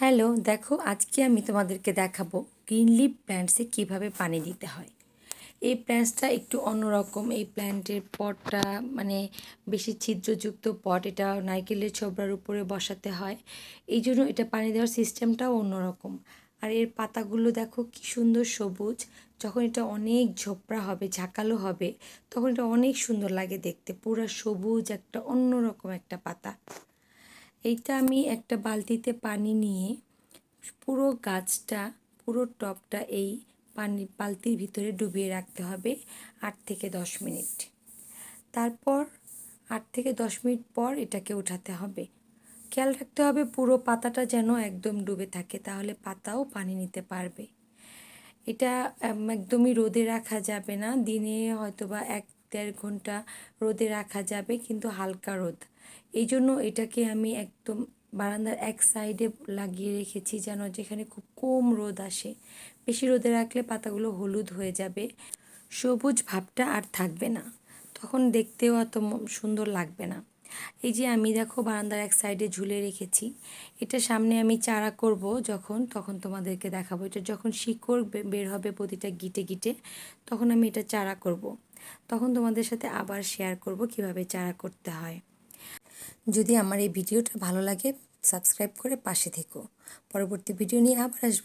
Hello, দেখো আজকে আমি তোমাদেরকে দেখাবো গ্রিন লিপ প্ল্যান্টসে কীভাবে পানি দিতে হয়। এই প্ল্যান্টসটা একটু অন্যরকম, এই প্ল্যান্টের পটটা মানে বেশি ছিদ্রযুক্ত পট, এটা নারকেলের ছোবড়ার উপরে বসাতে হয়। এই জন্য এটা পানি দেওয়ার সিস্টেমটাও অন্যরকম। আর এর পাতাগুলো দেখো কি সুন্দর সবুজ, যখন এটা অনেক ঝোপড়া হবে, ঝাঁকালো হবে, তখন এটা অনেক সুন্দর লাগে দেখতে, পুরো সবুজ একটা অন্যরকম একটা পাতা। এইটা আমি একটা বালতিতে পানি নিয়ে পুরো গাছটা, পুরো টবটা এই পানি, বালতির ভিতরে ডুবিয়ে রাখতে হবে আট থেকে দশ মিনিট। তারপর আট থেকে দশ মিনিট পর এটাকে উঠাতে হবে। খেয়াল রাখতে হবে পুরো পাতাটা যেন একদম ডুবে থাকে, তাহলে পাতাও পানি নিতে পারবে। এটা একদমই রোদে রাখা যাবে না। দিনে হয়তো বা এক দেড় ঘণ্টা রোদে রাখা যাবে, কিন্তু হালকা রোদ। এই জন্য এটাকে আমি একদম বারান্দার এক সাইডে লাগিয়ে রেখেছি যেন যেখানে খুব কম রোদ আসে। বেশি রোদে রাখলে পাতাগুলো হলুদ হয়ে যাবে। সবুজ ভাবটা আর থাকবে না। তখন দেখতেও অত সুন্দর লাগবে না। এই যে আমি দেখো বারান্দার এক সাইডে ঝুলে রেখেছি। এটা সামনে আমি চারা করব যখন, তখন তোমাদেরকে দেখাবো। এটা যখন শিকড় বের হবে প্রতিটা গিটে গিটে, তখন আমি এটা চারা করব। তখন তোমাদের সাথে আবার শেয়ার করব কীভাবে চারা করতে হয়। যদি আমার এই ভিডিওটা ভালো লাগে সাবস্ক্রাইব করে পাশে থেকো। পরবর্তী ভিডিও নিয়ে আবার আসব।